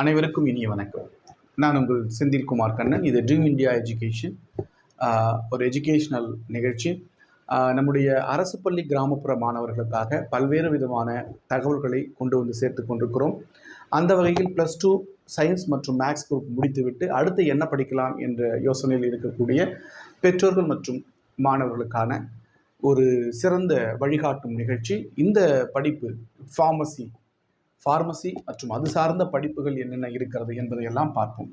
அனைவருக்கும் இனிய வணக்கம். நான் உங்கள் செந்தில்குமார் கண்ணன். இது ட்ரீம் இந்தியா எஜுகேஷன் ஒரு எஜுகேஷ்னல் நிகழ்ச்சி. நம்முடைய அரசு பள்ளி கிராமப்புற மாணவர்களுக்காக பல்வேறு விதமான தகவல்களை கொண்டு வந்து சேர்த்து கொண்டிருக்கிறோம். அந்த வகையில் ப்ளஸ் டூ சயின்ஸ் மற்றும் மேக்ஸ் குரூப் முடித்துவிட்டு அடுத்து என்ன படிக்கலாம் என்ற யோசனையில் இருக்கக்கூடிய பெற்றோர்கள் மற்றும் மாணவர்களுக்கான ஒரு சிறந்த வழிகாட்டும் நிகழ்ச்சி. இந்த படிப்பு ஃபார்மசி ஃபார்மசி மற்றும் அது சார்ந்த படிப்புகள் என்னென்ன இருக்கிறது என்பதையெல்லாம் பார்ப்போம்.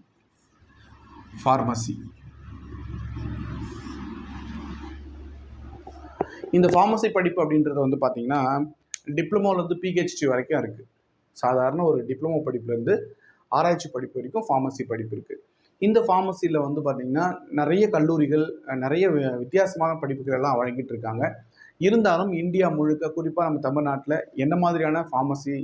ஃபார்மசி இந்த ஃபார்மசி படிப்பு அப்படின்றது வந்து பார்த்தீங்கன்னா டிப்ளமோலேருந்து பிஹெச்டி வரைக்கும் இருக்குது சாதாரண ஒரு டிப்ளமோ படிப்புலேருந்து ஆராய்ச்சி படிப்பு வரைக்கும் ஃபார்மசி படிப்பு இருக்குது இந்த ஃபார்மசியில் வந்து பார்த்திங்கன்னா நிறைய கல்லூரிகள் நிறைய வித்தியாசமான படிப்புகள் எல்லாம் வழங்கிட்டு இருக்காங்க. இருந்தாலும் இந்தியா முழுக்க குறிப்பாக நம்ம தமிழ்நாட்டில் என்ன மாதிரியான ஃபார்மசி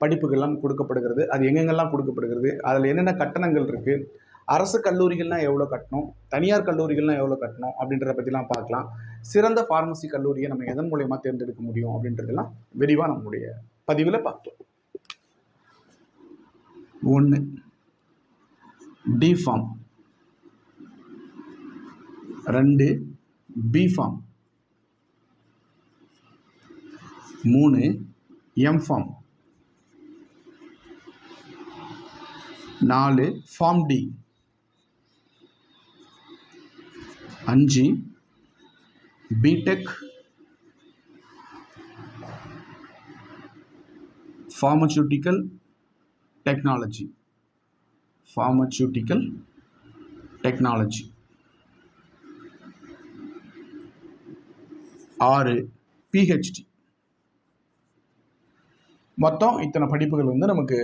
படிப்புகள்லாம் கொடுக்கப்படுகிறது அது எங்கெங்கெல்லாம் கொடுக்கப்படுகிறது அதில் என்னென்ன கட்டணங்கள் இருக்குது அரசு கல்லூரிகள்லாம் எவ்வளோ கட்டணும் தனியார் கல்லூரிகள்லாம் எவ்வளோ கட்டணும் அப்படின்றத பற்றிலாம் பார்க்கலாம். சிறந்த ஃபார்மசி கல்லூரியை நம்ம எதன் மூலயமா தேர்ந்தெடுக்க முடியும் அப்படின்றதெல்லாம் விரிவாக நம்முடைய பதிவில் பார்த்தோம் ஒன்று டி ஃபார்ம் ரெண்டு பி ஃபார்ம் மூணு எம் ஃபார்ம் நாலு ஃபார்ம் டி அஞ்சு BTech pharmaceutical technology pharmaceutical technology. ஆறு பிஹெச்டி மொத்தம் இத்தனை படிப்புகள் வந்து நமக்கு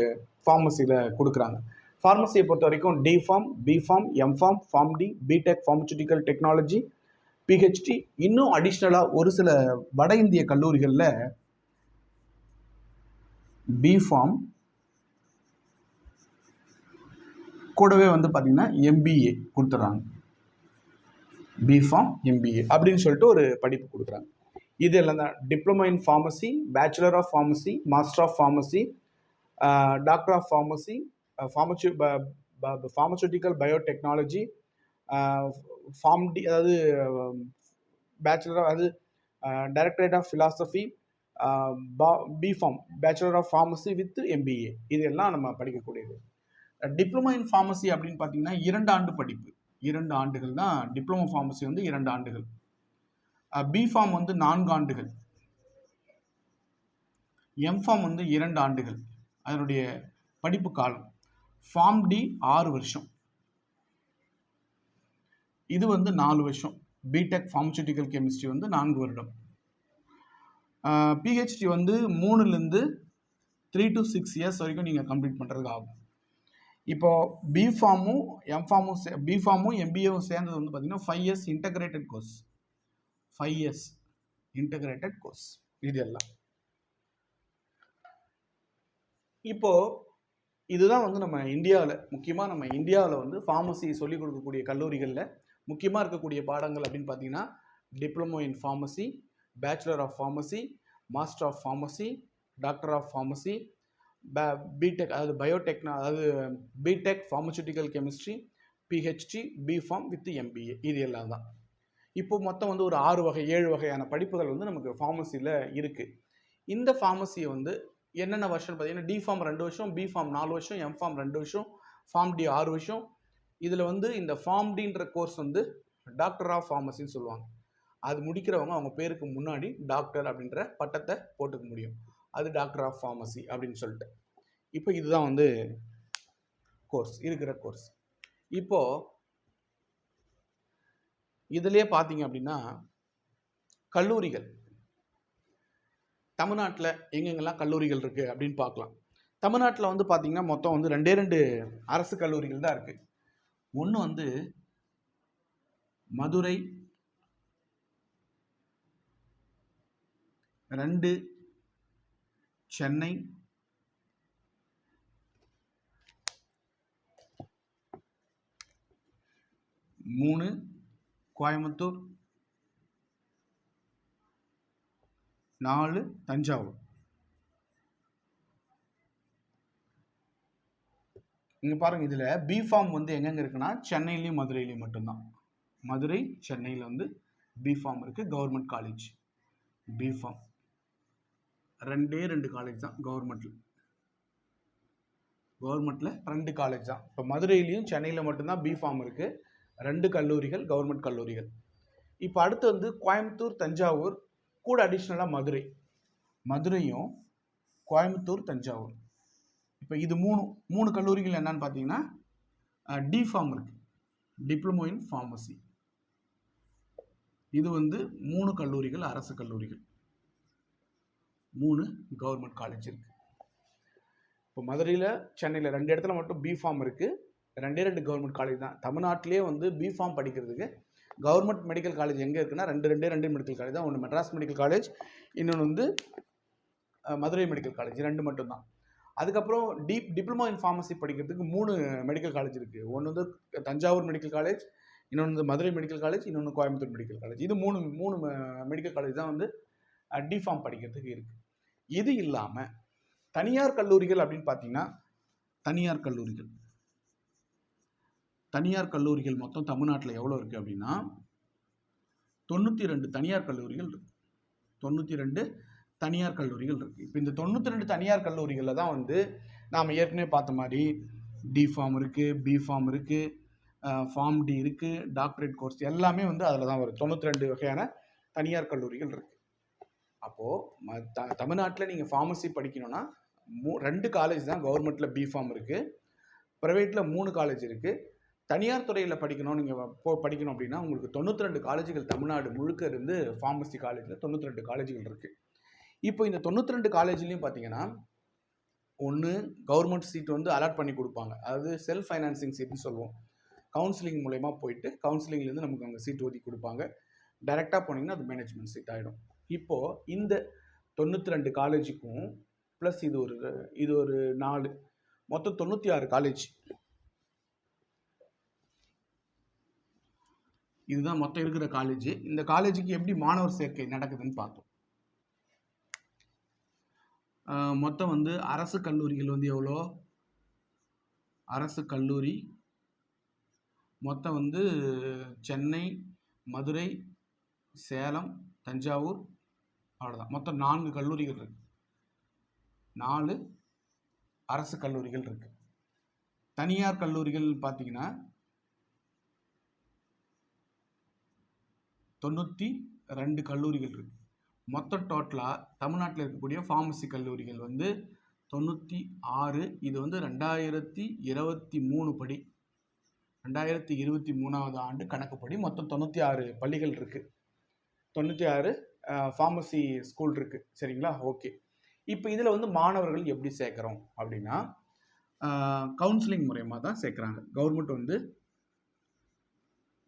ஃபார்மசியில் கொடுக்குறாங்க. ஃபார்மசியை பொறுத்த வரைக்கும் D pharm B pharm M pharm pharm D BTech pharmaceutical technology PhD இன்னும் அடிஷ்னலாக ஒரு சில வட இந்திய கல்லூரிகளில் பி ஃபார்ம் கூடவே வந்து பார்த்திங்கன்னா எம்பிஏ கொடுத்துட்றாங்க பிஃபார்ம் எம்பிஏ அப்படின்னு சொல்லிட்டு ஒரு படிப்பு கொடுக்குறாங்க. இது எல்லாம் தான் diploma in pharmacy bachelor of pharmacy master of pharmacy doctor of pharmacy pharmacy pharmaceutical biotechnology pharm D அதாவது பேச்சுலர் அதாவது directorate of philosophy BPharm bachelor of pharmacy with MBA இது எல்லாம் நம்ம படிக்கக்கூடியது. டிப்ளமோ இன் ஃபார்மசி அப்படின்னு பார்த்தீங்கன்னா இரண்டு ஆண்டு படிப்பு. இரண்டு ஆண்டுகள் தான் டிப்ளமோ ஃபார்மசி வந்து இரண்டு ஆண்டுகள். பிஃபார்ம் வந்து நான்கு ஆண்டுகள். எம்ஃபார்ம் வந்து இரண்டு ஆண்டுகள். அதனுடைய படிப்பு காலம். ஃபார்ம் டி ஆறு வருஷம். இது வந்து நாலு வருஷம். பிடெக் ஃபார்மசூட்டிக்கல் கெமிஸ்ட்ரி வந்து நான்கு வருடம். பிஹெச்டி வந்து மூணுலேருந்து த்ரீ டு சிக்ஸ் இயர்ஸ் வரைக்கும் நீங்கள் கம்ப்ளீட் பண்ணுறதுக்கு ஆகும். இப்போது பிஃபார்மும் எம்ஃபார்மும் சே பிஃபார்மும் எம்பிஏவும் சேர்ந்தது வந்து பார்த்தீங்கன்னா five years integrated course five years integrated course இது எல்லாம் இப்போ இதுதான் வந்து நம்ம இந்தியாவில் முக்கியமாக நம்ம இந்தியாவில் வந்து ஃபார்மசி சொல்லிக் கொடுக்கக்கூடிய கல்லூரிகளில் முக்கியமாக இருக்கக்கூடிய பாடங்கள் அப்படின்னு பார்த்தீங்கன்னா diploma in pharmacy bachelor of pharmacy master of pharmacy doctor of pharmacy BTech அதாவது பயோடெக்னா அதாவது BTech pharmaceutical chemistry PhD BPharm with MBA இது எல்லாம் தான் இப்போ மொத்தம் வந்து ஒரு ஆறு வகை ஏழு வகையான படிப்புகள் வந்து நமக்கு ஃபார்மசியில் இருக்குது இந்த ஃபார்மசியை வந்து என்னென்ன வருஷம் பார்த்தீங்கன்னா டி ஃபார்ம் ரெண்டு வருஷம் பி ஃபார்ம் நாலு வருஷம் எம் ஃபார்ம் ரெண்டு வருஷம் ஃபார்ம் டி ஆறு வருஷம். இதில் வந்து இந்த ஃபார்ம் டின்ற கோர்ஸ் வந்து டாக்டர் ஆஃப் ஃபார்மசின்னு சொல்லுவாங்க. அது முடிக்கிறவங்க அவங்க பேருக்கு முன்னாடி டாக்டர் அப்படின்ற பட்டத்தை போட்டுக்க முடியும். அது டாக்டர் ஆஃப் ஃபார்மசி அப்படின்னு சொல்லிட்டு. இப்போ இதுதான் வந்து கோர்ஸ் இருக்கிற கோர்ஸ் இப்போது இதுலேயே பார்த்தீங்க அப்படின்னா கல்லூரிகள். தமிழ்நாட்டில் எங்கெங்கெல்லாம் கல்லூரிகள் இருக்குது அப்படின்னு பார்க்கலாம் தமிழ்நாட்டில் வந்து பார்த்தீங்கன்னா மொத்தம் வந்து ரெண்டே ரெண்டு அரசு கல்லூரிகள் தான் இருக்குது ஒன்று வந்து மதுரை ரெண்டு சென்னை மூணு கோயம்புத்தூர் நாலு தஞ்சாவூர். இங்கே பாருங்கள் இதில் பிஃபார்ம் வந்து எங்கெங்கே இருக்குன்னா சென்னையிலையும் மதுரையிலையும் மட்டும்தான். மதுரை சென்னையில் வந்து பிஃபார்ம் இருக்குது கவர்மெண்ட் காலேஜ் பிஃபார்ம் ரெண்டே ரெண்டு காலேஜ் தான் கவர்மெண்ட்டில் கவர்மெண்ட்டில் ரெண்டு காலேஜ் தான். இப்போ மதுரையிலையும் சென்னையில் மட்டும்தான் பிஃபார்ம் இருக்குது ரெண்டு கல்லூரிகள் கவர்மெண்ட் கல்லூரிகள். இப்போ அடுத்து வந்து கோயம்புத்தூர் தஞ்சாவூர் கூட அடிஷ்னலாக மதுரை. மதுரையும் கோயம்புத்தூர் தஞ்சாவூர். இப்போ இது மூணு மூணு கல்லூரிகள் என்னன்னு பார்த்தீங்கன்னா டிஃபார்ம் இருக்குது டிப்ளமோ இன் ஃபார்மசி இது வந்து மூணு கல்லூரிகள் அரசு கல்லூரிகள். மூணு கவர்மெண்ட் காலேஜ் இருக்குது இப்போ மதுரையில் சென்னையில் ரெண்டு இடத்துல மட்டும் பிஃபார்ம் இருக்குது ரெண்டே ரெண்டு கவர்மெண்ட் காலேஜ் தான். தமிழ்நாட்டிலே வந்து பிஃபார்ம் படிக்கிறதுக்கு கவர்மெண்ட் மெடிக்கல் காலேஜ் எங்கே இருக்குன்னா ரெண்டு ரெண்டே ரெண்டு மெடிக்கல் காலேஜ் தான். ஒன்று மெட்ராஸ் மெடிக்கல் காலேஜ் இன்னொன்று வந்து மதுரை மெடிக்கல் காலேஜ் ரெண்டு மட்டும்தான் அதுக்கப்புறம் டீப் டிப்ளமோ இன் ஃபார்மசி படிக்கிறதுக்கு மூணு மெடிக்கல் காலேஜ் இருக்குது ஒன்று வந்து தஞ்சாவூர் மெடிக்கல் காலேஜ் இன்னொன்று வந்து மதுரை மெடிக்கல் காலேஜ் இன்னொன்று கோயம்புத்தூர் மெடிக்கல் காலேஜ் இது மூணு மூணு மெடிக்கல் காலேஜ் தான் வந்து டிஃபார்ம் படிக்கிறதுக்கு இருக்குது இது இல்லாமல் தனியார் கல்லூரிகள் அப்படின்னு பார்த்தீங்கன்னா தனியார் கல்லூரிகள். தனியார் கல்லூரிகள் மொத்தம் தமிழ்நாட்டில் எவ்வளோ இருக்குது அப்படின்னா தொண்ணூற்றி ரெண்டு தனியார் கல்லூரிகள் இருக்கு. தொண்ணூற்றி ரெண்டு தனியார் கல்லூரிகள் இருக்குது இப்போ இந்த தொண்ணூற்றி ரெண்டு தனியார் கல்லூரிகளில் தான் வந்து நாம் ஏற்கனவே பார்த்த மாதிரி டி ஃபார்ம் இருக்குது பி ஃபார்ம் இருக்குது ஃபார்ம் டி இருக்குது டாக்டரேட் கோர்ஸ் எல்லாமே வந்து அதில் தான் வரும். தொண்ணூற்றி ரெண்டு வகையான தனியார் கல்லூரிகள் இருக்குது அப்போது ம த தமிழ்நாட்டில் நீங்கள் ஃபார்மசி படிக்கணும்னா மூ ரெண்டு காலேஜ் தான் கவர்மெண்ட்டில் பி ஃபார்ம் இருக்குது ப்ரைவேட்டில் மூணு காலேஜ் இருக்குது தனியார் துறையில் படிக்கணும் நீங்கள் போ படிக்கணும் அப்படின்னா உங்களுக்கு தொண்ணூற்றி ரெண்டு காலேஜுகள் தமிழ்நாடு முழுக்க இருந்து ஃபார்மசி காலேஜில் தொண்ணூற்றி ரெண்டு காலேஜுகள் இருக்குது இப்போ இந்த தொண்ணூற்றி ரெண்டு காலேஜ்லேயும் பார்த்தீங்கன்னா ஒன்று கவர்மெண்ட் சீட் வந்து அலாட் பண்ணி கொடுப்பாங்க. அதாவது செல்ஃப் ஃபைனான்சிங் சீட்னு சொல்லுவோம். கவுன்சிலிங் மூலயமா போயிட்டு கவுன்சிலிங்லேருந்து நமக்கு அங்கே சீட் ஒதுக்கி கொடுப்பாங்க. டைரெக்டாக போனீங்கன்னா அது மேனேஜ்மெண்ட் சீட் ஆகிடும் இப்போது இந்த தொண்ணூற்றி ரெண்டு காலேஜுக்கும் ப்ளஸ் இது ஒரு இது ஒரு நாலு மொத்தம் தொண்ணூற்றி ஆறு காலேஜ் இதுதான் மொத்தம் இருக்கிற காலேஜ் இந்த காலேஜுக்கு எப்படி மாணவர் சேர்க்கை நடக்குதுன்னு பார்த்தோம். மொத்தம் வந்து அரசு கல்லூரிகள் வந்து எவ்வளோ? அரசு கல்லூரி. மொத்தம் வந்து சென்னை மதுரை சேலம் தஞ்சாவூர் அவ்வளோதான் மொத்தம் நான்கு கல்லூரிகள் இருக்கு. நாலு அரசு கல்லூரிகள் இருக்கு. தனியார் கல்லூரிகள் பார்த்தீங்கன்னா தொண்ணூற்றி ரெண்டு கல்லூரிகள் இருக்கு. மொத்த டோட்டலாக தமிழ்நாட்டில் இருக்கக்கூடிய ஃபார்மசி கல்லூரிகள் வந்து தொண்ணூற்றி ஆறு இது வந்து ரெண்டாயிரத்தி இருபத்தி மூணு படி. ரெண்டாயிரத்தி இருபத்தி மூணாவது ஆண்டு கணக்குப்படி மொத்தம் தொண்ணூற்றி ஆறு பள்ளிகள் இருக்குது தொண்ணூற்றி ஆறு ஃபார்மசி ஸ்கூல் இருக்குது சரிங்களா? ஓகே இப்போ இதில் வந்து மாணவர்கள் எப்படி சேர்க்குறோம் அப்படின்னா கவுன்சிலிங் மூலயமா தான் சேர்க்குறாங்க. கவர்மெண்ட் வந்து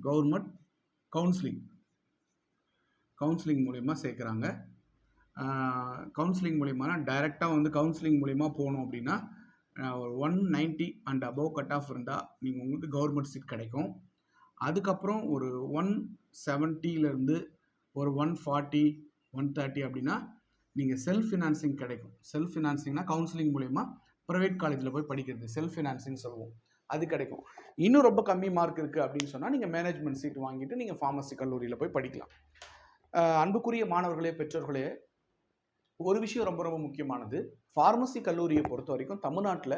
கவர்மெண்ட் கவுன்சிலிங் கவுன்சிலிங் மூலிமா சேர்க்குறாங்க. கவுன்சிலிங் மூலியமானா டைரெக்டாக வந்து கவுன்சிலிங் மூலிமா போகணும் அப்படின்னா ஒரு one ninety and above cut off இருந்தால் நீங்கள் உங்களுக்கு கவர்மெண்ட் சீட் கிடைக்கும். அதுக்கப்புறம் ஒரு ஒன் செவன்ட்டிலேருந்து ஒரு ஒன் ஃபார்ட்டி ஒன் தேர்ட்டி அப்படின்னா நீங்கள் செல்ஃப் ஃபினான்சிங் கிடைக்கும். செல்ஃப் ஃபினான்சிங்னா கவுன்சிலிங் மூலிமா ப்ரைவேட் காலேஜில் போய் படிக்கிறது. செல்ஃப் ஃபினான்சிங் சொல்லுவோம். அது கிடைக்கும். இன்னும் ரொம்ப கம்மி மார்க் இருக்குது அப்படின்னு சொன்னால் நீங்கள் மேனேஜ்மெண்ட் சீட் வாங்கிட்டு நீங்கள் ஃபார்மசி கல்லூரியில் போய் படிக்கலாம். அன்புக்குரிய மாணவர்களே பெற்றோர்களே ஒரு விஷயம் ரொம்ப ரொம்ப முக்கியமானது. ஃபார்மசி கல்லூரியை பொறுத்த வரைக்கும் தமிழ்நாட்டில்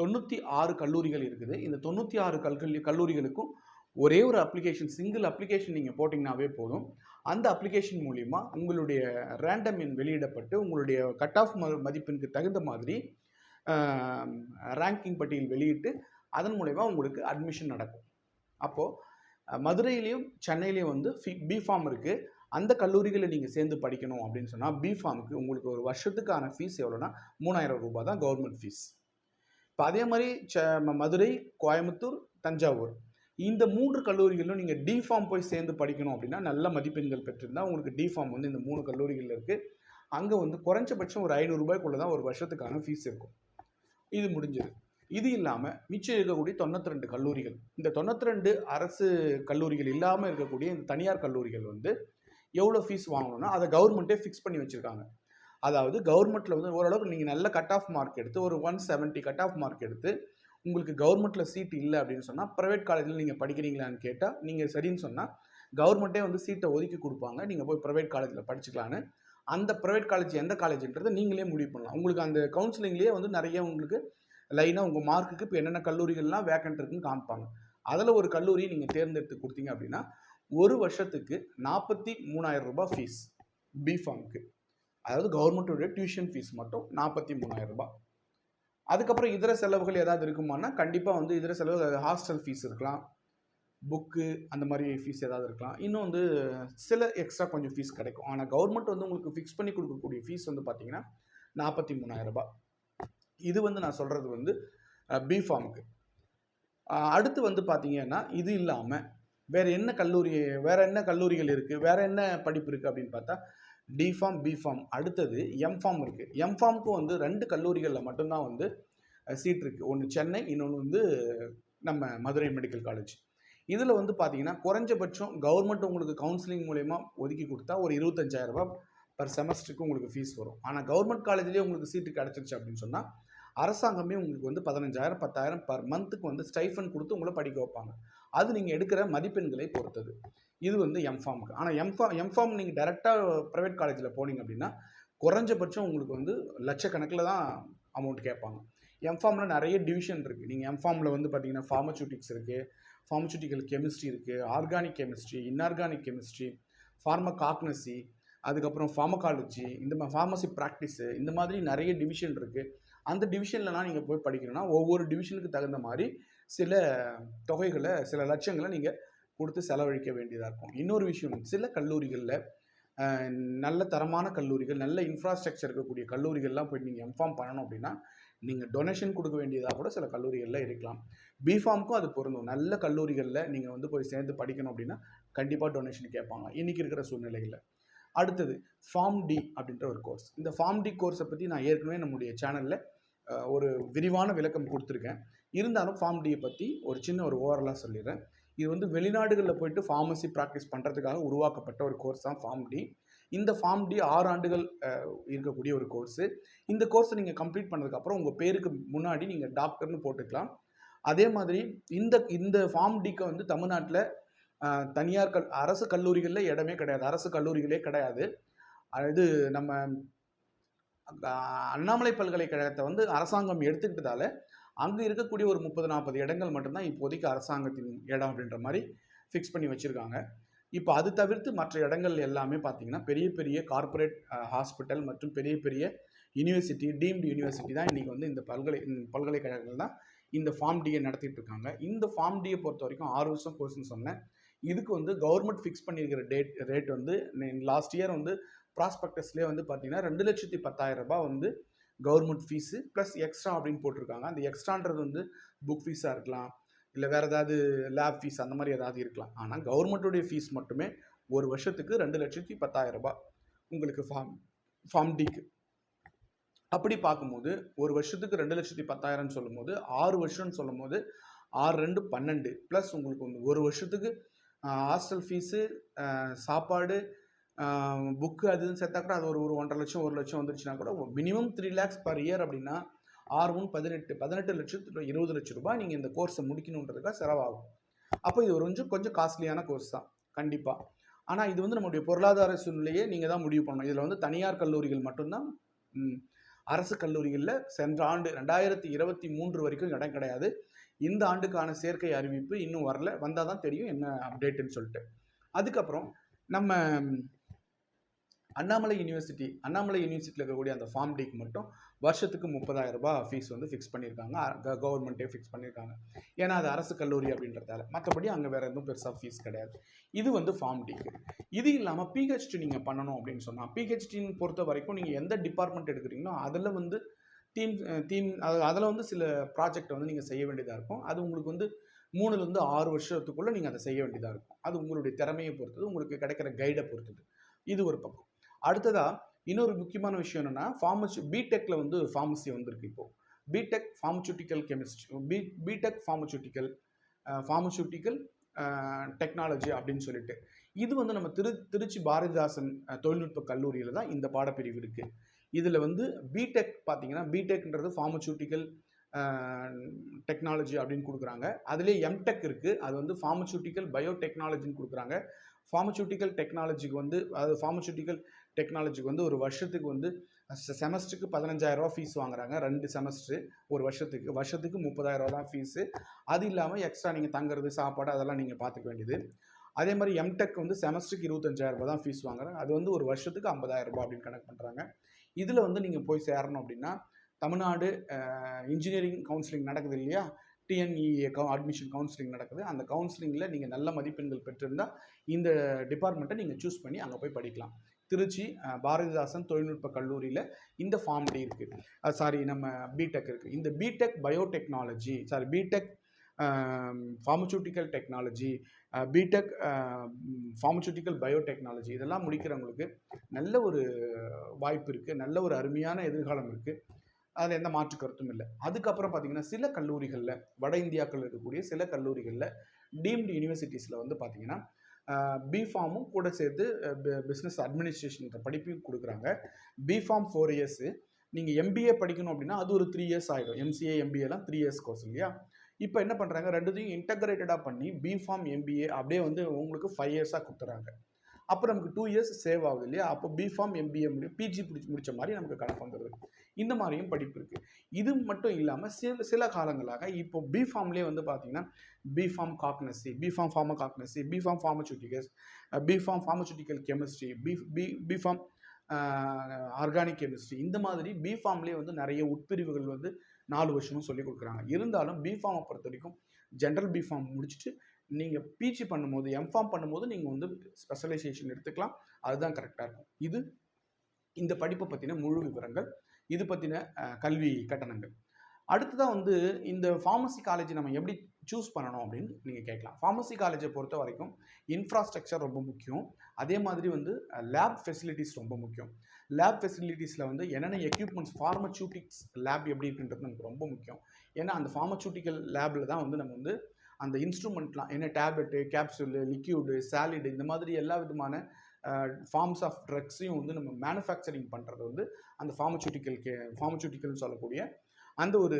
தொண்ணூற்றி ஆறு கல்லூரிகள் இருக்குது. இந்த தொண்ணூற்றி ஆறு கல்கல்லி கல்லூரிகளுக்கும் ஒரே ஒரு அப்ளிகேஷன் சிங்கிள் அப்ளிகேஷன் நீங்கள் போட்டிங்கனாவே போதும். அந்த அப்ளிகேஷன் மூலிமா உங்களுடைய ரேண்டம் எண் வெளியிடப்பட்டு உங்களுடைய கட் ஆஃப் மதிப்பெண்க்கு தகுந்த மாதிரி ரேங்கிங் பட்டியல் வெளியிட்டு அதன் மூலயமா உங்களுக்கு அட்மிஷன் நடக்கும். அப்போது மதுரையிலையும் சென்னையிலையும் வந்து ஃபி பிஃபார்ம் இருக்குது அந்த கல்லூரிகளில் நீங்கள் சேர்ந்து படிக்கணும் அப்படின்னு சொன்னால் பிஃபார்முக்கு உங்களுக்கு ஒரு வருஷத்துக்கான ஃபீஸ் எவ்வளோனா மூணாயிரம் ரூபாய் தான் கவர்மெண்ட் ஃபீஸ் இப்போ அதே மாதிரி ச மதுரை கோயம்புத்தூர் தஞ்சாவூர். இந்த மூன்று கல்லூரிகளிலும் நீங்கள் டிஃபார்ம் போய் சேர்ந்து படிக்கணும் அப்படின்னா நல்ல மதிப்பெண்கள் பெற்றிருந்தால் உங்களுக்கு டிஃபார்ம் வந்து இந்த மூணு கல்லூரிகளில் இருக்குது அங்கே வந்து குறைஞ்சபட்சம் ஒரு ஐநூறுரூபாய்க்குள்ளே தான் ஒரு வருஷத்துக்கான ஃபீஸ் இருக்கும். இது முடிஞ்சது. இது இல்லாமல் மிச்சம் இருக்கக்கூடிய தொண்ணூற்றி ரெண்டு கல்லூரிகள். இந்த தொண்ணூற்றி ரெண்டு அரசு கல்லூரிகள் இல்லாமல் இருக்கக்கூடிய இந்த தனியார் கல்லூரிகள் வந்து எவ்வளோ ஃபீஸ் வாங்கணும்னா அதை கவர்மெண்ட்டே ஃபிக்ஸ் பண்ணி வச்சுருக்காங்க. அதாவது கவர்மெண்ட்டில் வந்து ஓரளவுக்கு நீங்கள் நல்ல கட் ஆஃப் மார்க் எடுத்து ஒரு one seventy cut off mark எடுத்து உங்களுக்கு கவர்மெண்ட்டில் சீட் இல்லை அப்படின்னு சொன்னால் ப்ரைவேட் காலேஜில் நீங்கள் படிக்கிறீங்களான்னு கேட்டால் நீங்கள் சரின்னு சொன்னால் கவர்மெண்ட்டே வந்து சீட்டை ஒதுக்கி கொடுப்பாங்க. நீங்கள் போய் ப்ரைவேட் காலேஜில் படிச்சுக்கலான்னு. அந்த ப்ரைவேட் காலேஜ் எந்த காலேஜ்ன்றதை நீங்களே முடிவு பண்ணலாம். உங்களுக்கு அந்த கவுன்சிலிங்லேயே வந்து நிறைய உங்களுக்கு லைனாக உங்கள் மார்க்குக்கு இப்போ என்னென்ன கல்லூரிகள்லாம் வேக்கண்ட் இருக்குன்னு காமிப்பாங்க. அதில் ஒரு கல்லூரி நீங்கள் தேர்ந்தெடுத்து கொடுத்தீங்க அப்படின்னா ஒரு வருஷத்துக்கு நாற்பத்தி மூணாயிரம் ரூபாய் ஃபீஸ் பிஃபார்முக்கு அதாவது கவர்மெண்ட்டோட டியூஷன் ஃபீஸ் மட்டும் நாற்பத்தி மூணாயிரம் ரூபாய். அதுக்கப்புறம் இதர செலவுகள் ஏதாவது இருக்குமானா கண்டிப்பாக வந்து இதர செலவு ஹாஸ்டல் ஃபீஸ் இருக்கலாம் புக்கு அந்த மாதிரி ஃபீஸ் ஏதாவது இருக்கலாம். இன்னும் வந்து சில எக்ஸ்ட்ரா கொஞ்சம் ஃபீஸ் கிடைக்கும். ஆனால் கவர்மெண்ட் வந்து உங்களுக்கு ஃபிக்ஸ் பண்ணி கொடுக்கக்கூடிய ஃபீஸ் வந்து பார்த்தீங்கன்னா நாற்பத்தி மூணாயிரம் ரூபாய். இது வந்து நான் சொல்கிறது வந்து பிஃபார்முக்கு அடுத்து வந்து பார்த்தீங்கன்னா இது இல்லாமல் வேறு என்ன கல்லூரி வேறு என்ன கல்லூரிகள் இருக்குது வேறு என்ன படிப்பு இருக்குது அப்படின்னு பார்த்தா டிஃபார்ம் பிஃபார்ம் அடுத்தது எம்ஃபார்ம் இருக்குது எம்ஃபார்முக்கும் வந்து ரெண்டு கல்லூரிகளில் மட்டும்தான் வந்து சீட் இருக்குது ஒன்று சென்னை இன்னொன்று வந்து நம்ம மதுரை மெடிக்கல் காலேஜ் இதில் வந்து பார்த்தீங்கன்னா குறைஞ்சபட்சம் கவர்மெண்ட் உங்களுக்கு கவுன்சிலிங் மூலயமா ஒதுக்கி கொடுத்தா ஒரு இருபத்தஞ்சாயிரம் ரூபாய் பர் செமஸ்டருக்கு உங்களுக்கு ஃபீஸ் வரும். ஆனால் கவர்மெண்ட் காலேஜ்லேயே உங்களுக்கு சீட்டு கிடச்சிருச்சு அப்படின்னு சொன்னால் அரசாங்கமே உங்களுக்கு வந்து பதினஞ்சாயிரம் பத்தாயிரம் பர் மந்த்துக்கு வந்து ஸ்டைஃபன் கொடுத்து உங்களை படிக்க வைப்பாங்க. அது நீங்கள் எடுக்கிற மதிப்பெண்களை பொறுத்தது. இது வந்து எம்ஃபார்முக்கு ஆனால் எம்ஃபார்ம் எம்ஃபார்ம் நீங்கள் டேரெக்டாக ப்ரைவேட் காலேஜில் போனீங்க அப்படின்னா குறைஞ்சபட்சம் உங்களுக்கு வந்து லட்சக்கணக்கில் தான் அமௌண்ட் கேட்பாங்க. எம்ஃபார்மில் நிறைய டிவிஷன் இருக்குது நீங்கள் எம்ஃபார்மில் வந்து பார்த்தீங்கன்னா ஃபார்மசூட்டிக்ஸ் இருக்குது ஃபார்மசூட்டிக்கல் கெமிஸ்ட்ரி இருக்குது organic chemistry inorganic chemistry pharmacognosy அதுக்கப்புறம் ஃபார்மகாலஜி இந்த மாதிரி ஃபார்மசி ப்ராக்டிஸு இந்த மாதிரி நிறைய டிவிஷன் இருக்குது அந்த டிவிஷன்லலாம் நீங்கள் போய் படிக்கணும்னா ஒவ்வொரு டிவிஷனுக்கு தகுந்த மாதிரி சில தொகைகளை சில லட்சங்களை நீங்கள் கொடுத்து செலவழிக்க வேண்டியதாக இருக்கும். இன்னொரு விஷயம் சில கல்லூரிகளில் நல்ல தரமான கல்லூரிகள் நல்ல இன்ஃப்ராஸ்ட்ரக்சர் இருக்கக்கூடிய கல்லூரிகள்லாம் போய் நீங்கள் எம்ஃபார்ம் பண்ணணும் அப்படின்னா நீங்கள் டொனேஷன் கொடுக்க வேண்டியதாக கூட சில கல்லூரிகளில் இருக்கலாம். பிஃபார்முக்கும் அது பொருந்தும். நல்ல கல்லூரிகளில் நீங்கள் வந்து போய் சேர்ந்து படிக்கணும் அப்படின்னா கண்டிப்பாக டொனேஷன் கேட்பாங்க. இன்றைக்கி இருக்கிற சூழ்நிலைகளில். அடுத்தது ஃபார்ம் டி அப்படின்ற ஒரு கோர்ஸ் இந்த ஃபார்ம் டி கோர்ஸை பற்றி நான் ஏற்கனவே நம்முடைய சேனலில் ஒரு விரிவான விளக்கம் கொடுத்துருக்கேன். இருந்தாலும் ஃபார்ம் டியை பற்றி ஒரு சின்ன ஒரு ஓவரலாக சொல்லிடுறேன். இது வந்து வெளிநாடுகளில் போயிட்டு ஃபார்மசி ப்ராக்டிஸ் பண்ணுறதுக்காக உருவாக்கப்பட்ட ஒரு கோர்ஸ் தான் ஃபார்ம் டி இந்த ஃபார்ம் டி ஆறு ஆண்டுகள் இருக்கக்கூடிய ஒரு கோர்ஸு இந்த கோர்ஸை நீங்கள் கம்ப்ளீட் பண்ணதுக்கப்புறம் உங்கள் பேருக்கு முன்னாடி நீங்கள் டாக்டர்னு போட்டுக்கலாம். அதே மாதிரி இந்த இந்த ஃபார்ம் டிக்கு வந்து தமிழ்நாட்டில் தனியார் கல் அரசு கல்லூரிகளில் இடமே கிடையாது. அரசு கல்லூரிகளே கிடையாது. இது நம்ம அண்ணாமலை பல்கலைக்கழகத்தை வந்து அரசாங்கம் எடுத்துக்கிட்டதால அங்கே இருக்கக்கூடிய ஒரு முப்பது நாற்பது இடங்கள் மட்டும்தான் இப்போதைக்கு அரசாங்கத்தின் இடம் அப்படின்ற மாதிரி ஃபிக்ஸ் பண்ணி வச்சுருக்காங்க. இப்போ அது தவிர்த்து மற்ற இடங்கள் எல்லாமே பார்த்தீங்கன்னா பெரிய பெரிய கார்ப்பரேட் ஹாஸ்பிட்டல் மற்றும் பெரிய பெரிய யூனிவர்சிட்டி டீம்டு யூனிவர்சிட்டி தான் இன்றைக்கி வந்து இந்த பல்கலை பல்கலைக்கழகங்கள் தான் இந்த ஃபார்ம் டியை நடத்திட்டு இருக்காங்க. இந்த ஃபார்ம் டியை பொறுத்த வரைக்கும் ஆறு வருஷம் கோர்ஸ்னு சொன்னேன். இதுக்கு வந்து கவர்மெண்ட் ஃபிக்ஸ் பண்ணியிருக்கிற டேட் ரேட் வந்து லாஸ்ட் இயர் வந்து ப்ராஸ்பெக்டஸ்லேயே வந்து பார்த்தீங்கன்னா ரெண்டு லட்சத்தி பத்தாயிரம் ரூபாய் வந்து கவர்மெண்ட் ஃபீஸு ப்ளஸ் எக்ஸ்ட்ரா அப்படின்னு போட்டிருக்காங்க. அந்த எக்ஸ்ட்ரான்றது வந்து புக் ஃபீஸாக இருக்கலாம். இல்லை வேறு ஏதாவது லேப் ஃபீஸ் அந்த மாதிரி ஏதாவது இருக்கலாம். ஆனால் கவர்மெண்ட்டுடைய ஃபீஸ் மட்டுமே ஒரு வருஷத்துக்கு ரெண்டு லட்சத்தி பத்தாயிரம் ரூபாய் உங்களுக்கு ஃபார்ம் ஃபார்ம் டிக்கு அப்படி பார்க்கும்போது ஒரு வருஷத்துக்கு ரெண்டு லட்சத்தி பத்தாயிரம்னு சொல்லும்போது ஆறு வருஷம்னு சொல்லும்போது ஆறு ரெண்டு பன்னெண்டு ப்ளஸ் உங்களுக்கு வந்து ஒரு வருஷத்துக்கு ஹாஸ்டல் ஃபீஸு சாப்பாடு புக்கு அது இதுன்னு சேர்த்தா கூட அது ஒரு ஒரு ஒன்றரை லட்சம் ஒரு லட்சம் வந்துருச்சுன்னா கூட minimum three lakhs per year அப்படின்னா ஆறு மூணு பதினெட்டு பதினெட்டு லட்சத்து இருபது லட்ச ரூபாய் நீங்கள் இந்த கோர்ஸை முடிக்கணுன்றதுக்காக செலவாகும். அப்போ இது ஒரு கொஞ்சம் கொஞ்சம் காஸ்ட்லியான கோர்ஸ் தான். கண்டிப்பாக ஆனால் இது வந்து நம்முடைய பொருளாதார சூழ்நிலையே நீங்கள் தான் முடிவு பண்ணணும். இதில் வந்து தனியார் கல்லூரிகள் மட்டும்தான் அரசு கல்லூரிகளில் சென்ற ஆண்டு ரெண்டாயிரத்தி இருபத்தி மூன்று வரைக்கும் இடம் கிடையாது. இந்த ஆண்டுக்கான சேர்க்கை அறிவிப்பு இன்னும் வரல. வந்தால் தான் தெரியும் என்ன அப்டேட்டுன்னு சொல்லிட்டு. அதுக்கப்புறம் நம்ம அண்ணாமலை யூனிவர்சிட்டி அண்ணாமலை யூனிவர்சிட்டியில் இருக்கக்கூடிய அந்த ஃபார்ம் டிக்கு மட்டும் வருஷத்துக்கு முப்பதாயிரம் ரூபாய் ஃபீஸ் வந்து ஃபிக்ஸ் பண்ணியிருக்காங்க. கவர்மெண்ட்டே ஃபிக்ஸ் பண்ணியிருக்காங்க. ஏன்னா அது அரசு கல்லூரி அப்படின்றதால. மற்றபடி அங்கே வேறு எதுவும் பெருசாக ஃபீஸ் கிடையாது. இது வந்து ஃபார்ம் டிக்கு இது இல்லாமல் பிஹெச்டி நீங்கள் பண்ணணும் அப்படின்னு சொன்னால் பிஹெச்டின்னு பொறுத்த வரைக்கும் நீங்கள் எந்த டிபார்ட்மெண்ட் எடுக்கிறீங்களோ அதில் வந்து தீம் தீம் அது அதில் வந்து சில ப்ராஜெக்டை வந்து நீங்கள் செய்ய வேண்டியதாக இருக்கும். அது உங்களுக்கு வந்து மூணுலேருந்து ஆறு வருஷத்துக்குள்ளே நீங்கள் அதை செய்ய வேண்டியதாக இருக்கும். அது உங்களுடைய திறமையை பொறுத்தது உங்களுக்கு கிடைக்கிற கைடை பொறுத்தது. இது ஒரு பக்கம். அடுத்ததாக இன்னொரு முக்கியமான விஷயம் என்னென்னா ஃபார்மசி பிடெக்கில் வந்து ஃபார்மசி வந்திருக்கு இப்போது BTech pharmaceutical chemistry B BTech pharmaceutical pharmaceutical technology அப்படின்னு சொல்லிட்டு. இது வந்து நம்ம திரு திருச்சி பாரதிதாசன் தொழில்நுட்ப கல்லூரியில் தான் இந்த பாடப்பிரிவு இருக்குது இதில் வந்து பிடெக் பார்த்தீங்கன்னா பிடெக்ன்றது ஃபார்மசூட்டிக்கல் டெக்னாலஜி அப்படின்னு கொடுக்குறாங்க. அதுலேயே எம்டெக் இருக்குது அது வந்து ஃபார்மசூட்டிக்கல் பயோடெக்னாலஜின்னு கொடுக்குறாங்க. ஃபார்மசூட்டிக்கல் டெக்னாலஜிக்கு வந்து அது ஃபார்மசூட்டிக்கல் டெக்னாலஜிக்கு வந்து ஒரு வருஷத்துக்கு வந்து செமஸ்டருக்கு பதினஞ்சாயிரரூவா ஃபீஸ் வாங்குறாங்க. ரெண்டு செமஸ்டர் ஒரு வருஷத்துக்கு. வருஷத்துக்கு முப்பதாயிரரூவா தான் ஃபீஸு அது இல்லாமல் எக்ஸ்ட்ரா நீங்கள் தங்குறது சாப்பாடு அதெல்லாம் நீங்கள் பார்த்துக்க வேண்டியது. அதே மாதிரி எம்டெக் வந்து செமஸ்டருக்கு இருபத்தஞ்சாயிரம் ரூபா தான் ஃபீஸ் வாங்குறாங்க. அது வந்து ஒரு வருஷத்துக்கு ஐம்பதாயிரம் ரூபா அப்படின்னு கணக்கு பண்ணுறாங்க இதில் வந்து நீங்கள் போய் சேரணும் அப்படின்னா தமிழ்நாடு இன்ஜினியரிங் கவுன்சிலிங் நடக்குது இல்லையா? டிஎன்இஏ கவு அட்மிஷன் கவுன்சிலிங் நடக்குது. அந்த கவுன்சிலிங்கில் நீங்கள் நல்ல மதிப்பெண்கள் பெற்றிருந்தால் இந்த டிபார்ட்மெண்ட்டை நீங்கள் சூஸ் பண்ணி அங்கே போய் படிக்கலாம். திருச்சி பாரதிதாசன் தொழில்நுட்ப கல்லூரியில் இந்த ஃபார்ம் டி இருக்குது சாரி நம்ம பிடெக் இருக்குது இந்த BTech biotechnology sorry BTech pharmaceutical technology BTech pharmaceutical biotechnology இதெல்லாம் முடிக்கிறவங்களுக்கு நல்ல ஒரு வாய்ப்பு இருக்குது நல்ல ஒரு அருமையான எதிர்காலம் இருக்குது அதில் எந்த மாற்று கருத்தும் இல்லை. அதுக்கப்புறம் பார்த்தீங்கன்னா சில கல்லூரிகளில் வட இந்தியாக்கள் இருக்கக்கூடிய சில கல்லூரிகளில் டீம்டு யூனிவர்சிட்டிஸில் வந்து பார்த்திங்கன்னா பிஃபார்மும் கூட சேர்த்து பிஸ்னஸ் அட்மினிஸ்ட்ரேஷன் படிப்பையும் கொடுக்குறாங்க. பிஃபார்ம் ஃபோர் இயர்ஸு நீங்கள் எம்பிஏ படிக்கணும் அப்படின்னா அது ஒரு த்ரீ இயர்ஸ் ஆகிடும் எம்சிஏ எம்பிஏலாம் த்ரீ இயர்ஸ் கோர்ஸ் இல்லையா? இப்போ என்ன பண்ணுறாங்க ரெண்டுத்தையும் இன்டகிரேட்டடாக பண்ணி பிஃபார்ம் எம்பிஏ அப்படியே வந்து உங்களுக்கு ஃபைவ் இயர்ஸாக கொடுத்துறாங்க. அப்போ நமக்கு டூ இயர்ஸ் சேவ் ஆகுது இல்லையா? அப்போ பிஃபார்ம் எம்பிஏ முடியும். பிஜி பிடிச்சி முடித்த மாதிரி நமக்கு கணக்கு வந்துடுது இந்த மாதிரியும் படிப்பு இருக்குது இது மட்டும் இல்லாமல் சில சில காலங்களாக இப்போ பிஃபார்ம்லேயே வந்து பார்த்தீங்கன்னா B Pharm காக்னசி BPharm pharmacognosy BPharm pharmaceuticals BPharm pharmaceutical chemistry B B BPharm organic chemistry இந்த மாதிரி பிஃபார்ம்லேயே வந்து நிறைய உட்பிரிவுகள் வந்து நாலு வருஷமும் சொல்லி கொடுக்குறாங்க. இருந்தாலும் பிஃபார்மை பொறுத்த வரைக்கும் ஜென்ரல் பிஃபார்ம் முடிச்சுட்டு நீங்கள் பிஜி பண்ணும்போது எம்ஃபார்ம் பண்ணும்போது நீங்கள் வந்து ஸ்பெஷலைசேஷன் எடுத்துக்கலாம். அதுதான் கரெக்டாக இருக்கும். இது இந்த படிப்பை பற்றின முழு விவரங்கள். இது பற்றின கல்வி கட்டணங்கள். அடுத்ததாக வந்து இந்த ஃபார்மசி காலேஜ் நம்ம எப்படி சூஸ் பண்ணணும் அப்படின்னு நீங்கள் கேட்கலாம். ஃபார்மசி காலேஜை பொறுத்த வரைக்கும் இன்ஃப்ராஸ்ட்ரக்சர் ரொம்ப முக்கியம். அதே மாதிரி வந்து லேப் ஃபெசிலிட்டிஸ் ரொம்ப முக்கியம். லேப் ஃபெசிலிட்டிஸில் வந்து என்னென்ன எக்யூப்மெண்ட்ஸ் ஃபார்மச்சூட்டிக்ஸ் லேப் எப்படி இருக்குன்றது நமக்கு ரொம்ப முக்கியம். ஏன்னா அந்த ஃபார்மச்சூட்டிக்கல் லேபில் தான் வந்து நம்ம வந்து அந்த இன்ஸ்ட்ருமெண்ட்லாம் என்ன டேப்லெட்டு கேப்சூலு லிக்யூடு சாலிடு இந்த மாதிரி எல்லா விதமான ஃபார்ம்ஸ் ஆஃப் ட்ரக்ஸையும் வந்து நம்ம மேனுஃபேக்சரிங் பண்ணுறது வந்து அந்த ஃபார்மசூட்டிக்கல் கே ஃபார்மசூட்டிக்கல்னு சொல்லக்கூடிய அந்த ஒரு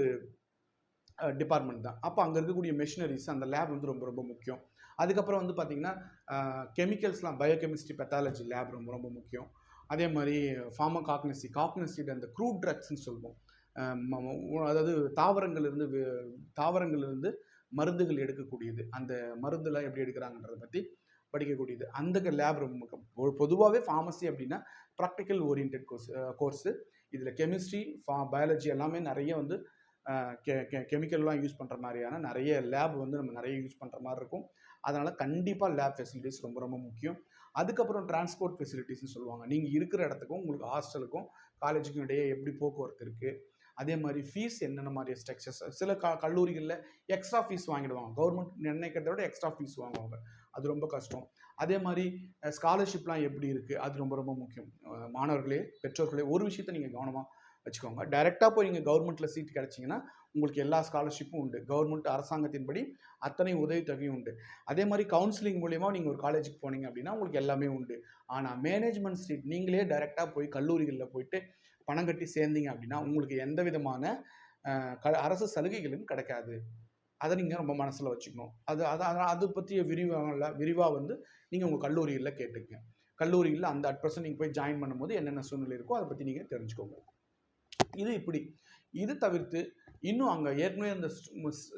டிபார்ட்மெண்ட் தான். அப்போ அங்கே இருக்கக்கூடிய மெஷினரிஸ் அந்த லேப் வந்து ரொம்ப ரொம்ப முக்கியம். அதுக்கப்புறம் வந்து பார்த்திங்கன்னா கெமிக்கல்ஸ்லாம் பயோகெமிஸ்ட்ரி பெத்தாலஜி லேப் ரொம்ப ரொம்ப முக்கியம். அதே மாதிரி ஃபார்மா காக்னசி காக்னசிட் அந்த க்ரூட் ட்ரக்ஸ்ன்னு சொல்லுவோம். அதாவது தாவரங்கள் இருந்து அதாவது தாவரங்கள்லேருந்து தாவரங்கள்லேருந்து மருந்துகள் எடுக்கக்கூடியது. அந்த மருந்துலாம் எப்படி எடுக்கிறாங்கன்றதை பற்றி படிக்கக்கூடியது. அந்த லேப் ரொம்ப பொதுவாகவே ஃபார்மசி அப்படின்னா ப்ராக்டிக்கல் ஓரியன்ட் கோர்ஸ் கோர்ஸு இதில் கெமிஸ்ட்ரி ஃபா பயாலஜி எல்லாமே நிறைய வந்து கெ கெ கெமிக்கல்லாம் யூஸ் பண்ணுற மாதிரியான நிறைய லேப் வந்து நம்ம நிறைய யூஸ் பண்ணுற மாதிரி இருக்கும். அதனால் கண்டிப்பாக லேப் ஃபெசிலிட்டிஸ் ரொம்ப ரொம்ப முக்கியம். அதுக்கப்புறம் டிரான்ஸ்போர்ட் ஃபெசிலிட்டிஸ்னு சொல்லுவாங்க. நீங்கள் இருக்கிற இடத்துக்கும் உங்களுக்கு ஹாஸ்டலுக்கும் காலேஜுக்கும் இடையே எப்படி போக்குவரத்து இருக்குது அதே மாதிரி ஃபீஸ் என்னென்ன மாதிரி ஸ்ட்ரக்சர்ஸ் சில க கல்லூரிகளில் எக்ஸ்ட்ரா ஃபீஸ் வாங்கிடுவாங்க. கவர்மெண்ட் நிர்ணயிக்கிறத விட எக்ஸ்ட்ரா ஃபீஸ் வாங்குவாங்க. அது ரொம்ப கஷ்டம். அதே மாதிரி ஸ்காலர்ஷிப்லாம் எப்படி இருக்குது அது ரொம்ப ரொம்ப முக்கியம். மாணவர்களே பெற்றோர்களே ஒரு விஷயத்தை நீங்கள் கவனமாக வச்சுக்கோங்க. டைரெக்டாக போய் நீங்கள் கவர்மெண்ட்டில் சீட் கிடச்சிங்கன்னா உங்களுக்கு எல்லா ஸ்காலர்ஷிப்பும் உண்டு. கவர்மெண்ட் அரசாங்கத்தின்படி அத்தனை உதவித்தொகையும் உண்டு. அதே மாதிரி கவுன்சிலிங் மூலியமாக நீங்கள் ஒரு காலேஜுக்கு போனீங்க அப்படின்னா உங்களுக்கு எல்லாமே உண்டு. ஆனால் மேனேஜ்மெண்ட் சீட் நீங்களே டைரெக்டாக போய் கல்லூரிகளில் போயிட்டு பணம் கட்டி சேர்ந்தீங்க அப்படின்னா உங்களுக்கு எந்த விதமான க அரசு சலுகைகளும் கிடைக்காது. அதை நீங்கள் ரொம்ப மனசில் வச்சுக்கணும். அது அது அது- பற்றிய விரிவாக விரிவாக வந்து நீங்கள் உங்கள் கல்லூரியில் கேட்டுக்கங்க. கல்லூரியில் அந்த அட் நீங்கள் போய் ஜாயின் பண்ணும்போது என்னென்ன சூழ்நிலை இருக்கோ அதை பற்றி நீங்கள் தெரிஞ்சுக்கோங்க. இது இப்படி. இது தவிர்த்து இன்னும் அங்கே ஏற்கனவே அந்த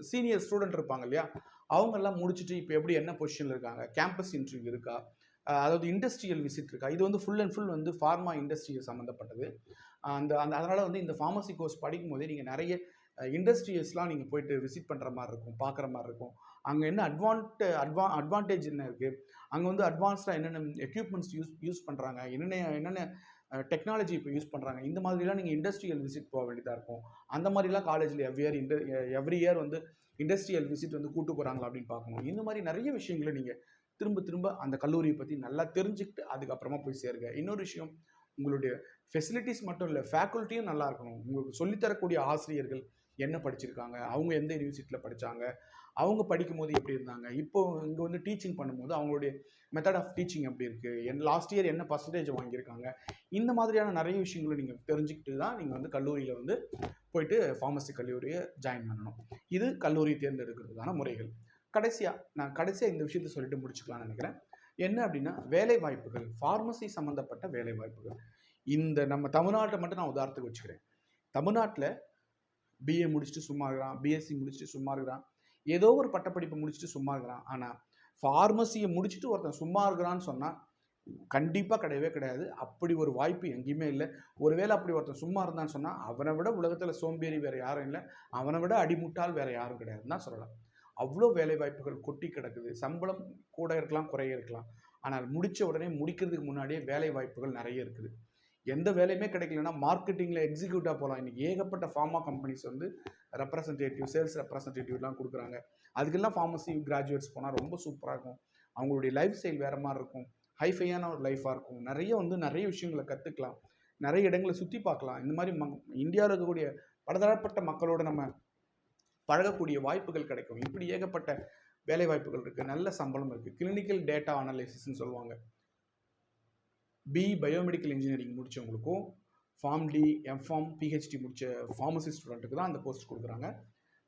சீனியர் ஸ்டூடெண்ட் இருப்பாங்க இல்லையா? அவங்கெல்லாம் முடிச்சுட்டு இப்போ எப்படி என்ன பொசிஷனில் இருக்காங்க? கேம்பஸ் இன்டர்வியூ இருக்கா? அதாவது இண்டஸ்ட்ரியல் விசிட் இருக்கா? இது வந்து ஃபுல் அண்ட் ஃபுல் வந்து ஃபார்மா இண்டஸ்ட்ரியல் சம்மந்தப்பட்டது. அந்த அந்த அதனால் வந்து இந்த ஃபார்மசி கோர்ஸ் படிக்கும்போதே நீங்கள் நிறைய இண்டஸ்ட்ரியஸ்லாம் நீங்கள் போயிட்டு விசிட் பண்ணுற மாதிரி இருக்கும் பார்க்குற மாதிரி இருக்கும். அங்கே என்ன அட்வான்ட் அட்வா அட்வான்டேஜ் என்ன இருக்குது அங்கே வந்து அட்வான்ஸ்டாக என்னென்ன எக்யூப்மெண்ட்ஸ் யூஸ் யூஸ் பண்ணுறாங்க என்னென்ன என்னென்ன டெக்னாலஜி இப்போ யூஸ் பண்ணுறாங்க இந்த மாதிரிலாம் நீங்கள் இண்டஸ்ட்ரியல் விசிட் போக வேண்டியதாக இருக்கும். அந்த மாதிரிலாம் காலேஜில் எவ்ரி இயர் இண்ட எவ்ரி இயர் வந்து இண்டஸ்ட்ரியல் விசிட் வந்து கூட்டு போகிறாங்களா அப்படின்னு பார்க்கணும். இந்த மாதிரி நிறைய விஷயங்களை நீங்கள் திரும்ப திரும்ப அந்த கல்லூரியை பற்றி நல்லா தெரிஞ்சுக்கிட்டு அதுக்கப்புறமா போய் சேருங்க. இன்னொரு விஷயம் உங்களுடைய ஃபெசிலிட்டிஸ் மட்டும் இல்லை ஃபேக்கல்ட்டியும் நல்லா இருக்கணும். உங்களுக்கு சொல்லித்தரக்கூடிய ஆசிரியர்கள் என்ன படிச்சிருக்காங்க அவங்க எந்த யூனிவர்சிட்டியில் படித்தாங்க அவங்க படிக்கும்போது எப்படி இருந்தாங்க இப்போ இங்கே வந்து டீச்சிங் பண்ணும்போது அவங்களுடைய மெத்தட் ஆஃப் டீச்சிங் எப்படி இருக்குது என் லாஸ்ட் இயர் என்ன பர்சன்டேஜ் வாங்கியிருக்காங்க இந்த மாதிரியான நிறைய விஷயங்களை நீங்கள் தெரிஞ்சுக்கிட்டு தான் நீங்கள் வந்து கல்லூரியில் வந்து போயிட்டு ஃபார்மசி கல்லூரியை ஜாயின் பண்ணணும். இது கல்லூரி தேர்ந்தெடுக்கிறதுக்கான முறைகள். கடைசியாக நான் கடைசியாக இந்த விஷயத்தை சொல்லிட்டு முடிச்சுக்கலாம்னு நினைக்கிறேன். என்ன அப்படின்னா வேலை வாய்ப்புகள் ஃபார்மசி சம்மந்தப்பட்ட வேலை வாய்ப்புகள் இந்த நம்ம தமிழ்நாட்டை மட்டும் நான் உதாரணத்துக்கு வச்சுக்கிறேன். தமிழ்நாட்டில் பிஏ முடிச்சுட்டு சும்மா இருக்கிறான் பிஎஸ்சி முடிச்சுட்டு சும்மா இருக்கிறான் ஏதோ ஒரு பட்டப்படிப்பு முடிச்சுட்டு சும்மா இருக்கிறான். ஆனால் ஃபார்மசியை முடிச்சுட்டு ஒருத்தன் சும்மா இருக்கிறான்னு சொன்னால் கண்டிப்பாக கிடையவே கிடையாது. அப்படி ஒரு வாய்ப்பு எங்கேயுமே இல்லை. ஒருவேளை அப்படி ஒருத்தன் சும்மா இருந்தான்னு சொன்னால் அவனை விட உலகத்தில் சோம்பேறி வேறு யாரும் இல்லை. அவனை விட அடிமுட்டால் வேறு யாரும் கிடையாதுன்னு தான் சொல்லலாம். அவ்வளோ வேலை வாய்ப்புகள் கொட்டி கிடக்குது. சம்பளம் கூட இருக்கலாம் குறைய இருக்கலாம். ஆனால் முடித்த உடனே முடிக்கிறதுக்கு முன்னாடியே வேலை வாய்ப்புகள் நிறைய இருக்குது. எந்த வேலையுமே கிடைக்கலன்னா மார்க்கெட்டிங்கில் எக்ஸிக்யூட்டாக போகலாம் இன்றைக்கி ஏகப்பட்ட ஃபார்மா கம்பெனிஸ் வந்து ரெப்ரசன்டேட்டிவ் சேல்ஸ் ரெப்ரசன்டேட்டிவ்லாம் கொடுக்குறாங்க. அதுக்கெல்லாம் ஃபார்மசி கிராஜுவேட்ஸ் போனால் ரொம்ப சூப்பராக இருக்கும். அவங்களுடைய லைஃப் ஸ்டைல் வேறு மாதிரி இருக்கும். ஹைஃபையான ஒரு லைஃபாக இருக்கும். நிறைய வந்து நிறைய விஷயங்களை கற்றுக்கலாம் நிறைய இடங்களை சுற்றி பார்க்கலாம். இந்த மாதிரி மக் இந்தியாவில் இருக்கக்கூடிய பலதரப்பட்ட மக்களோட நம்ம பழகக்கூடிய வாய்ப்புகள் கிடைக்கும். இப்படி ஏகப்பட்ட வேலை வாய்ப்புகள் இருக்குது நல்ல சம்பளம் இருக்குது கிளினிக்கல் டேட்டா அனாலிசிஸ்ன்னு சொல்லுவாங்க. பி பயோமெடிக்கல் இன்ஜினியரிங் முடித்தவங்களுக்கும் ஃபார்ம் டி எம்ஃபார்ம் பிஹெச்டி முடித்த ஃபார்மசி ஸ்டூடெண்ட்டுக்கு தான் அந்த போஸ்ட் கொடுக்குறாங்க.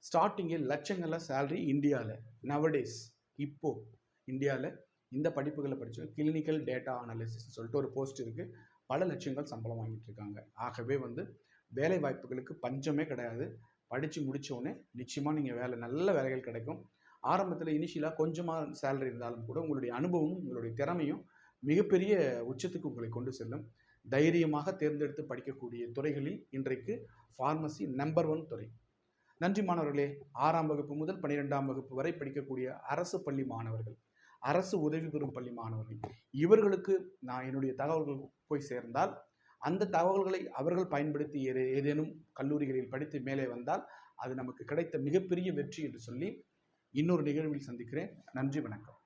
ஸ்டார்டிங்கே லட்சங்களில் சேலரி இந்தியாவில் நவடேஸ் இப்போது இந்தியாவில் இந்த படிப்புகளை படித்த கிளினிக்கல் டேட்டா அனாலிசிஸ் சொல்லிட்டு ஒரு போஸ்ட் இருக்குது பல லட்சங்கள் சம்பளம் வாங்கிட்டு இருக்காங்க. ஆகவே வந்து வேலை வாய்ப்புகளுக்கு பஞ்சமே கிடையாது. படித்து முடித்தோடனே நிச்சயமாக நீங்கள் வேலை நல்ல வேலைகள் கிடைக்கும். ஆரம்பத்தில் இனிஷியலாக கொஞ்சமாக சேலரி இருந்தாலும் கூட உங்களுடைய அனுபவமும் உங்களுடைய திறமையும் மிகப்பெரிய உச்சத்துக்கு உங்களை கொண்டு செல்லும். தைரியமாக தேர்ந்தெடுத்து படிக்கக்கூடிய துறைகளில் இன்றைக்கு ஃபார்மசி நம்பர் ஒன் துறை. நன்றி மாணவர்களே. ஆறாம் வகுப்பு முதல் பன்னிரெண்டாம் வகுப்பு வரை படிக்கக்கூடிய அரசு பள்ளி மாணவர்கள் அரசு உதவி பெறும் பள்ளி மாணவர்கள் இவர்களுக்கு நான் என்னுடைய தகவல்கள் போய் சேர்ந்தால் அந்த தகவல்களை அவர்கள் பயன்படுத்தி ஏதேனும் கல்லூரிகளில் படித்து மேலே வந்தால் அது நமக்கு கிடைத்த மிகப்பெரிய வெற்றி என்று சொல்லி இன்னொரு நிகழ்வில் சந்திக்கிறேன். நன்றி வணக்கம்.